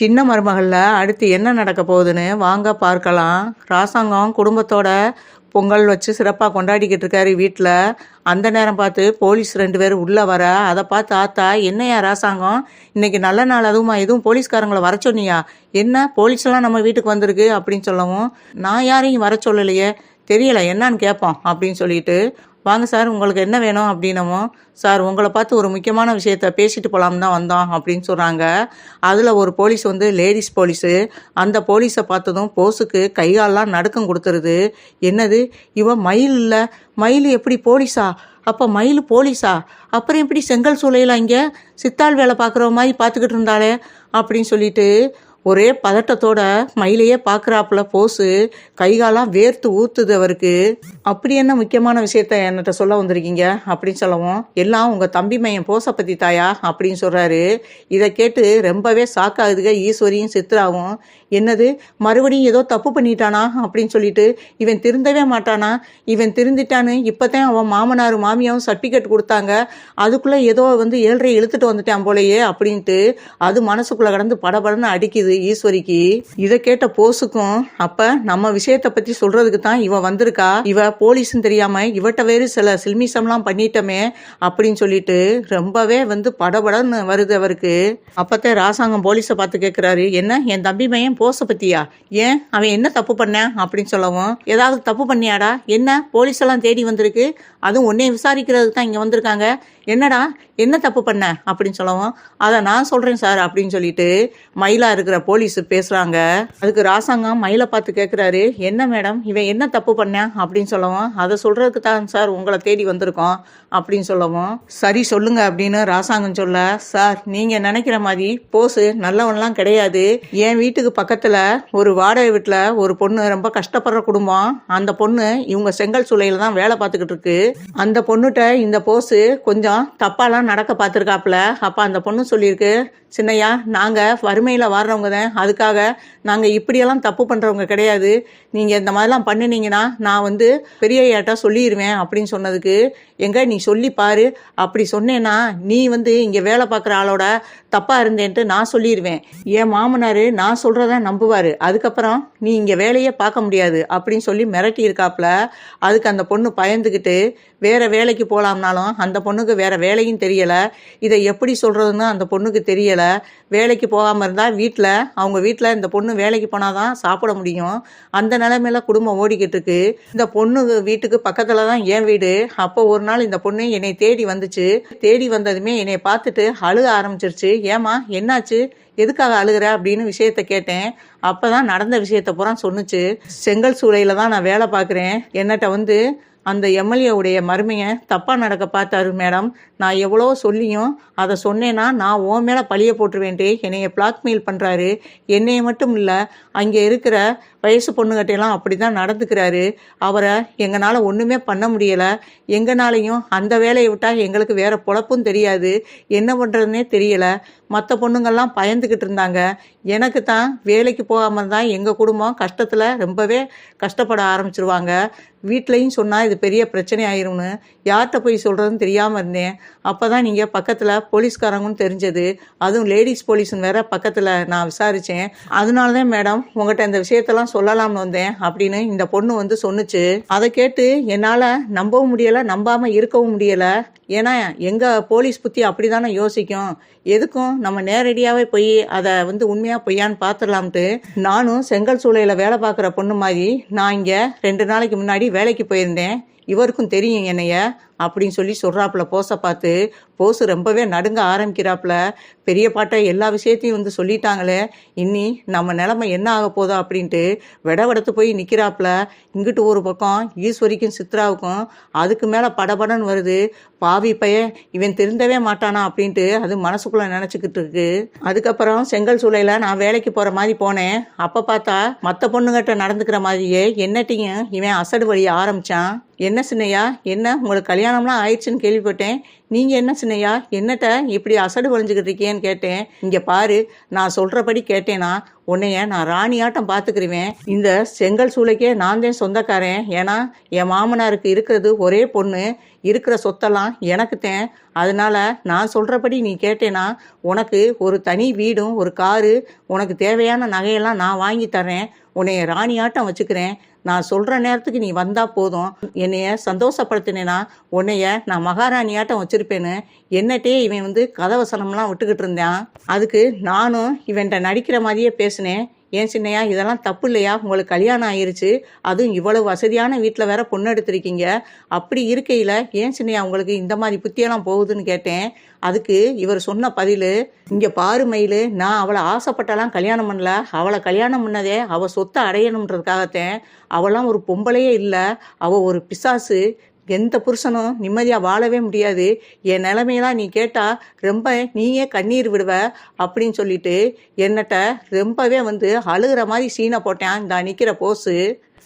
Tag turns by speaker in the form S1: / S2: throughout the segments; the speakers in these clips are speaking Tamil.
S1: சின்ன மருமகளில் அடுத்து என்ன நடக்க போகுதுன்னு வாங்க பார்க்கலாம். ராசாங்கம் குடும்பத்தோட பொங்கல் வச்சு சிறப்பாக கொண்டாடிக்கிட்டு இருக்காரு வீட்டில் அந்த நேரம் பார்த்து போலீஸ் ரெண்டு பேர் உள்ளே வர அதை பார்த்து ஆத்தா என்னையா ராசாங்கம்? இன்னைக்கு நல்ல நாள் அதுவுமா? எதுவும் போலீஸ்காரங்களை வர சொன்னியா? என்ன? போலீஸ்லாம் நம்ம வீட்டுக்கு வந்திருக்கு அப்படின்னு சொல்லவும் நான் யாரையும் வர சொல்லலையே. தெரியல. என்னன்னு கேட்போம் அப்படின்னு சொல்லிட்டு வாங்க சார் உங்களுக்கு என்ன வேணும் அப்படின்னமோ சார் உங்களை பார்த்து ஒரு முக்கியமான விஷயத்த பேசிட்டு போகலாம் தான் வந்தோம் அப்படின்னு சொல்கிறாங்க அதில் ஒரு போலீஸ் வந்து லேடிஸ் போலீஸு அந்த போலீஸை பார்த்ததும் போஸுக்கு கைகாலெலாம் நடுக்கம் கொடுத்துருது என்னது? இவன் மயில் இல்லை. மயில் எப்படி போலீஸா? அப்போ மயில் போலீஸா? அப்புறம் எப்படி செங்கல் சூளையில் இங்கே சித்தாள் வேலை பார்க்குற மாதிரி பார்த்துக்கிட்டு இருந்தாளே அப்படின்னு சொல்லிட்டு ஒரே பதட்டத்தோட மயிலையே பார்க்குறாப்புல போஸு கைகாலாம் வேர்த்து ஊத்துது அவருக்கு. அப்படி என்ன முக்கியமான விஷயத்த என்கிட்ட சொல்ல வந்திருக்கீங்க? அப்படின்னு சொல்லவும் எல்லாம் உங்கள் தம்பி மையன் போஸை பற்றி தாயா அப்படின்னு சொல்கிறாரு இதை கேட்டு ரொம்பவே சாக்காகுதுக ஈஸ்வரியும் சித்ராவும். என்னது? மறுபடியும் ஏதோ தப்பு பண்ணிட்டானா? அப்படின்னு சொல்லிட்டு இவன் திருந்தவே மாட்டானா? இவன் திருந்திட்டான்னு இப்போதான் அவன் மாமனார் மாமியாவும் சர்டிஃபிகேட் கொடுத்தாங்க. அதுக்குள்ளே ஏதோ வந்து ஏழரை இழுத்துட்டு வந்துட்டான் போலயே அப்படின்ட்டு அது மனசுக்குள்ளே கடந்து படபடன்னு அடிக்குது ஈஸ்வரிக்கு. இதை கேட்ட போஸுக்கும் அப்போ நம்ம விஷயத்தை பற்றி சொல்கிறதுக்கு தான் இவன் வந்திருக்கா? இவ போலீஸும் தெரியாமல் இவட்ட வேறு சில சில்மிசம்லாம் பண்ணிட்டோமே அப்படின்னு சொல்லிட்டு ரொம்பவே வந்து படபடன்னு வருது அவருக்கு. அப்போத்தே ராசாங்கம் போலீஸை பார்த்து கேட்குறாரு என்ன என் தம்பி பையன் போஸை பத்தியா? ஏன்? அவன் என்ன தப்பு பண்ணேன் அப்படின்னு சொல்லவும் ஏதாவது தப்பு பண்ணியாடா? என்ன? போலீஸ் எல்லாம் தேடி வந்திருக்கு. அதுவும் உன்னை விசாரிக்கிறதுக்கு தான் இங்கே வந்திருக்காங்க. என்னடா? என்ன தப்பு பண்ண? அப்படின்னு சொல்லவும் அதை நான் சொல்கிறேன் சார் அப்படின்னு சொல்லிட்டு மயிலா இருக்கிற போலீஸ் பேசுகிறாங்க அதுக்கு ராசாங்கம் மயிலை பார்த்து கேட்குறாரு என்ன மேடம்? இவன் என்ன தப்பு பண்ண? அப்படின்னு சொல்லவும் அதை சொல்கிறதுக்கு தான் சார் உங்களை தேடி வந்திருக்கோம் அப்படின்னு சொல்லவும் சரி சொல்லுங்க அப்படின்னு ராசாங்கம் சொல்ல சார் நீங்கள் நினைக்கிற மாதிரி போஸு நல்லவன்லாம் கிடையாது. என் வீட்டுக்கு பக்கத்தில் ஒரு வாடகை வீட்டில் ஒரு பொண்ணு ரொம்ப கஷ்டப்படுற குடும்பம். அந்த பொண்ணு இவங்க செங்கல் சூளையில் தான் வேலை பார்த்துக்கிட்டு இருக்கு. அந்த பொண்ணுகிட்ட இந்த போஸு கொஞ்சம் தப்பாலாம் நடக்க பார்த்துருக்காப்புல. அப்போ அந்த பொண்ணு சொல்லியிருக்கு சின்னையா நாங்கள் வறுமையில் வர்றவங்க தான். அதுக்காக நாங்கள் இப்படியெல்லாம் தப்பு பண்ணுறவங்க கிடையாது. நீங்கள் இந்த மாதிரிலாம் பண்ணினீங்கன்னா நான் வந்து பெரிய ஐயாட்டா சொல்லிடுவேன் அப்படின்னு சொன்னதுக்கு எங்க நீ சொல்லி பாரு. அப்படி சொன்னேன்னா நீ வந்து இங்கே வேலை பார்க்குற ஆளோட தப்பாக இருந்தேன்ட்டு நான் சொல்லிடுவேன் என் மாமனார் நான் சொல்கிறத நம்புவார். அதுக்கப்புறம் நீ இங்கே வேலையே பார்க்க முடியாது அப்படின்னு சொல்லி மிரட்டி இருக்காப்புல அதுக்கு அந்த பொண்ணு பயந்துக்கிட்டு வேறு வேலைக்கு போகலாம்னாலும் அந்த பொண்ணுக்கு வேறு வேலையும் தெரியலை. இதை எப்படி சொல்கிறதுன்னு அந்த பொண்ணுக்கு தெரியலை. வேலைக்கு போகாமல் இருந்தால் வீட்டில் அவங்க வீட்டில் இந்த பொண்ணு வேலைக்கு போனால் தான் சாப்பிட முடியும். அந்த நிலைமையில குடும்பம் ஓடிக்கிட்டு இருக்கு. இந்த பொண்ணு வீட்டுக்கு பக்கத்தில் தான் என் வீடு. அப்போ ஒரு நாள் இந்த பொண்ணு என்னை தேடி வந்துச்சு. தேடி வந்ததுமே என்னை பார்த்துட்டு அழுக ஆரம்பிச்சிருச்சு. ஏமா என்னாச்சு? எதுக்காக அழுகிற அப்படின்னு விஷயத்த கேட்டேன். அப்பதான் நடந்த விஷயத்த பூரா சொன்னுச்சு. செங்கல் சூளையில தான் நான் வேலை பார்க்குறேன். என்னட்ட வந்து அந்த எம்எல்ஏவுடைய மருமையை தப்பாக நடக்க பார்த்தாரு மேடம். நான் எவ்வளோ சொல்லியும் அதை சொன்னேன்னா நான் ஓ மேலே பழிய போட்டுருவேன்ட்டு. என்னைய பிளாக்மெயில் பண்ணுறாரு என்னைய மட்டும் இல்லை அங்கே இருக்கிற வயசு பொண்ணுகிட்டையெல்லாம் அப்படி தான் நடந்துக்கிறாரு. அவரை எங்களால் ஒன்றுமே பண்ண முடியலை. எங்கனாலையும் அந்த வேலையை விட்டால் எங்களுக்கு வேறு பொழப்பும் தெரியாது. என்ன பண்ணுறதுனே தெரியலை. மற்ற பொண்ணுங்கள்லாம் பயந்துக்கிட்டு இருந்தாங்க. எனக்கு தான் வேலைக்கு போகாமல் தான் எங்கள் குடும்பம் கஷ்டத்தில் ரொம்பவே கஷ்டப்பட ஆரம்பிச்சிருவாங்க. வீட்லேயும் சொன்னால் இது பெரிய பிரச்சனை ஆயிரும்னு. யார்கிட்ட போய் சொல்கிறதுன்னு தெரியாமல் இருந்தேன். அப்போ தான் நீங்கள் பக்கத்தில் போலீஸ்காரங்கன்னு தெரிஞ்சது. அதுவும் லேடிஸ் போலீஸ்னு வேற பக்கத்தில் நான் விசாரித்தேன் அதனால தான் மேடம் உங்கள்கிட்ட இந்த விஷயத்தெல்லாம் சொல்லலாம்னு வந்தேன் அப்படின்னு இந்த பொண்ணு வந்து சொன்னுச்சு. அதை கேட்டு என்னால் நம்பவும் முடியலை நம்பாமல் இருக்கவும் முடியலை. ஏன்னா எங்கள் போலீஸ் புத்தி அப்படி தானே யோசிக்கும். எதுக்கும் நம்ம நேரடியாகவே போய் அதை வந்து உண்மையாக பொய்யான்னு பார்த்துடலாம்ட்டு நானும் செங்கல் சூளையில் வேலை பார்க்குற பொண்ணு மாதிரி நான் இங்கே ரெண்டு நாளைக்கு முன்னாடி வேலைக்கு போயிருந்தேன். இவருக்கும் தெரியும் என்னைய அப்படின்னு சொல்லி சொல்கிறாப்புல போஸை பார்த்து போஸ் ரொம்பவே நடுங்க ஆரம்பிக்கிறாப்புல. பெரிய பாட்டை எல்லா விஷயத்தையும் வந்து சொல்லிட்டாங்களே. இன்னி நம்ம நிலமை என்ன ஆக போதோ அப்படின்ட்டு விடவெடத்து போய் நிற்கிறாப்புல இங்கிட்டு ஒரு பக்கம் ஈஸ்வரிக்கும் சித்ராவுக்கும் அதுக்கு மேலே படபடன்னு வருது. பா பாவி பைய இவன் திருந்தவே மாட்டானா அப்படின்ட்டு அது மனசுக்குள்ளே நினச்சிக்கிட்டு இருக்கு. அதுக்கப்புறம் செங்கல் சூளையில் நான் வேலைக்கு போகிற மாதிரி போனேன். அப்போ பார்த்தா மற்ற பொண்ணுங்கிட்ட நடந்துக்கிற மாதிரியே என்னட்டையும் இவன் அசடு வழிய ஆரம்பித்தான் என்ன சின்னையா? என்ன? உங்களுக்கு கல்யாணம்லாம் ஆயிடுச்சுன்னு கேள்விப்பட்டேன். நீங்கள் என்ன சின்னையா? என்னட்ட இப்படி அசடு வளைஞ்சுக்கிட்டு இருக்கேன்னு கேட்டேன். இங்கே பாரு நான் சொல்கிறபடி கேட்டேன்னா உன்னைய நான் ராணியாட்டம் பார்த்துக்கிருவேன் இந்த செங்கல் சூளைக்கே நான் தான் சொந்தக்காரன். ஏன்னா என் மாமனாருக்கு இருக்கிறது ஒரே பொண்ணு. இருக்கிற சொத்தெல்லாம் எனக்குத்தேன் அதனால் நான் சொல்கிறபடி நீ கேட்டேன்னா உனக்கு ஒரு தனி வீடும் ஒரு காரு உனக்கு தேவையான நகையெல்லாம் நான் வாங்கி தரேன் உன்னைய ராணியாட்டம் வச்சுக்கிறேன். நான் சொல்கிற நேரத்துக்கு நீ வந்தால் போதும். என்னைய சந்தோஷப்படுத்தினேனா? உன்னைய நான் மகாராணியாட்டம் வச்சுருப்பேன்னு என்னட்டே இவன் வந்து கதவசனம்லாம் விட்டுக்கிட்டு இருந்தான். அதுக்கு நானும் இவன்கிட்ட நடிக்கிற மாதிரியே பேசினேன். ஏன் சின்னையா இதெல்லாம் தப்பு இல்லையா உங்களுக்கு கல்யாணம் ஆயிருச்சு. அதுவும் இவ்வளவு வசதியான வீட்டில் வேற பொண்ணு எடுத்திருக்கீங்க. அப்படி இருக்கையில் ஏன் சின்னையா உங்களுக்கு இந்த மாதிரி புத்தியெல்லாம் போகுதுன்னு கேட்டேன். அதுக்கு இவர் சொன்ன பதில் இங்கே பாரு மயிலு நான் அவளை ஆசைப்பட்டெல்லாம் கல்யாணம் பண்ணல. அவளை கல்யாணம் பண்ணதே அவள் சொத்தை அடையணுன்றதுக்காகத்தேன் அவளாம் ஒரு பொம்பளையே இல்லை. அவள் ஒரு பிசாசு. எந்த புருஷனும் நிம்மதியாக வாழவே முடியாது. என் நிலமையெல்லாம் நீ கேட்டால் ரொம்ப நீயே கண்ணீர் விடுவ அப்படின்னு சொல்லிட்டு என்னட்ட ரொம்பவே வந்து அழுகிற மாதிரி சீனை போட்டேன். இந்த நிற்கிற போஸு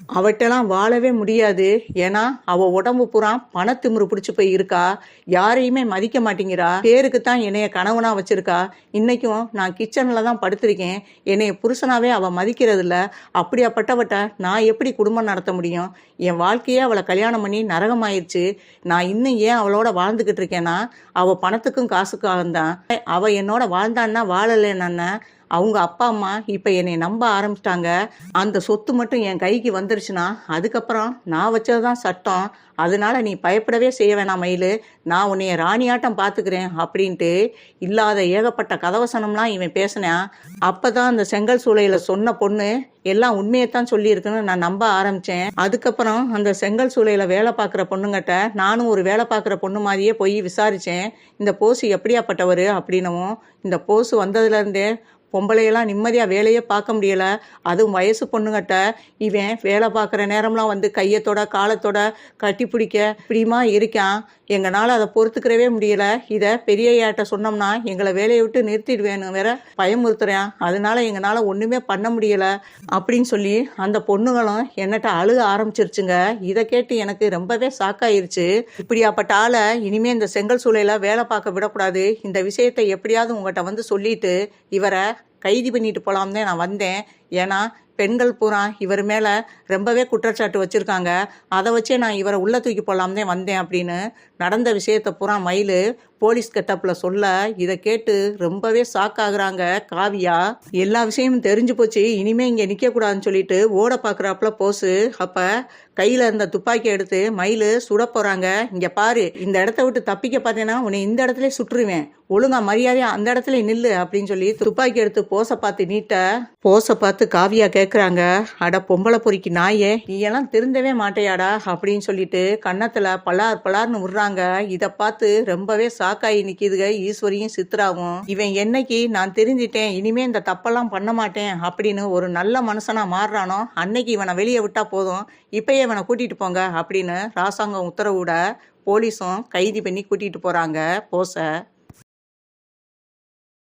S1: அவட்டெல்லாம் வாழவே முடியாது. ஏன்னா அவ உடம்பு பூரா பணத்திமிரு பிடிச்சி போய் இருக்கா. யாரையுமே மதிக்க மாட்டேங்கிறா. பேருக்கு தான் என்னைய கணவனா வச்சிருக்கா. இன்னைக்கும் நான் கிச்சன்ல தான் படுத்திருக்கேன். என்னைய புருஷனாவே அவ மதிக்கிறது இல்ல அப்படியாப்பட்டவட்ட நான் எப்படி குடும்பம் நடத்த முடியும்? என் வாழ்க்கையே அவளை கல்யாணம் பண்ணி நரகமாயிருச்சு. நான் இன்னும் ஏன் அவளோட வாழ்ந்துகிட்டு இருக்கேன்னா அவ பணத்துக்கும் காசுக்காக தான் அவ என்னோட வாழ்ந்தான்னா வாழலைன்னா அவங்க அப்பா அம்மா இப்போ என்னை நம்ப ஆரம்பிச்சிட்டாங்க. அந்த சொத்து மட்டும் என் கைக்கு வந்துருச்சுன்னா அதுக்கப்புறம் நான் வச்சது தான் சட்டம். அதனால நீ பயப்படவே செய்ய வேணாம் மயில். நான் உன்னைய ராணியாட்டம் பார்த்துக்கிறேன் அப்படின்ட்டு இல்லாத ஏகப்பட்ட கதவசனம்லாம் இவன் பேசினேன். அப்போ தான் அந்த செங்கல் சூளையில் சொன்ன பொண்ணு எல்லாம் உண்மையைத்தான் சொல்லியிருக்குன்னு நான் நம்ப ஆரம்பித்தேன் அதுக்கப்புறம் அந்த செங்கல் சூளையில் வேலை பார்க்குற பொண்ணுங்கிட்ட நானும் ஒரு வேலை பார்க்குற பொண்ணு மாதிரியே போய் விசாரித்தேன் இந்த போஸு எப்படியாப்பட்டவர் அப்படின்னவும் இந்த போஸு வந்ததுலேருந்தே பொம்பளையெல்லாம் நிம்மதியாக வேலையே பார்க்க முடியல. அதுவும் வயசு பொண்ணுங்கிட்ட இவன் வேலை பார்க்குற நேரம்லாம் வந்து கையத்தோட காலத்தோட கட்டி பிடிக்க இப்படிமா இருக்கான். எங்களால் அதை பொறுத்துக்கிறவே முடியல. இதை பெரியய்யாட்ட சொன்னோம்னா எங்களை வேலையை விட்டு நிறுத்திடுவேன்னு வேற பயமுறுத்துறேன். அதனால எங்களால் ஒன்றுமே பண்ண முடியலை. அப்படின்னு சொல்லி அந்த பொண்ணுங்களும் என்னட்ட அழுக ஆரம்பிச்சிருச்சுங்க. இதை கேட்டு எனக்கு ரொம்பவே சாக்காயிருச்சு இப்படியாப்பட்ட ஆளை இனிமே இந்த செங்கல் சூளையில் வேலை பார்க்க விடக்கூடாது. இந்த விஷயத்தை எப்படியாவது உங்கள்கிட்ட வந்து சொல்லிட்டு இவரை கைது பண்ணிட்டு போலாம் தான் நான் வந்தேன். ஏன்னா பெண்கள் பூரா இவர் மேலே ரொம்பவே குற்றச்சாட்டு வச்சுருக்காங்க. அதை வச்சே நான் இவரை உள்ளே தூக்கி போடலாம் தான் வந்தேன் அப்படின்னு நடந்த விஷயத்தை பூரா மயில் போலீஸ் கெட்டப்பில் சொல்ல இதை கேட்டு ரொம்பவே ஷாக் ஆகுறாங்க காவியா. எல்லா விஷயமும் தெரிஞ்சு போச்சு இனிமே இங்கே நிற்கக்கூடாதுன்னு சொல்லிட்டு ஓட பார்க்குறாப்புல போஸு அப்போ கையில் இருந்த துப்பாக்கி எடுத்து மயில் சுட போகிறாங்க இங்கே பாரு இந்த இடத்த விட்டு தப்பிக்க பார்த்தேன்னா உன்னை இந்த இடத்துல சுட்டுருவேன். ஒழுங்கா மரியாதையா அந்த இடத்துல நில்லு அப்படின்னு சொல்லி துப்பாக்கி எடுத்து போஸை பார்த்து நீட்ட போஸை பார்த்து காவியா கேட்குறாங்க அட பொம்பளை பொறிக்கு நாயே நீ எல்லாம் திருந்தவே மாட்டையாடா அப்படின்னு சொல்லிட்டு கன்னத்தில் பலார் பலார்னு விடுறாங்க இதை பார்த்து ரொம்பவே சாக்காயி நிற்கிதுங்க ஈஸ்வரியும் சித்ராவும். இவன் என்னைக்கு நான் தெரிஞ்சிட்டேன் இனிமே இந்த தப்பெல்லாம் பண்ண மாட்டேன் அப்படின்னு ஒரு நல்ல மனுஷனா மாறுறானோ அன்னைக்கு இவனை வெளியே விட்டா போதும் இப்பயே இவனை கூட்டிட்டு போங்க அப்படின்னு ராசாங்கம் உத்தரவிட போலீஸும் கைது பண்ணி கூட்டிட்டு போறாங்க போச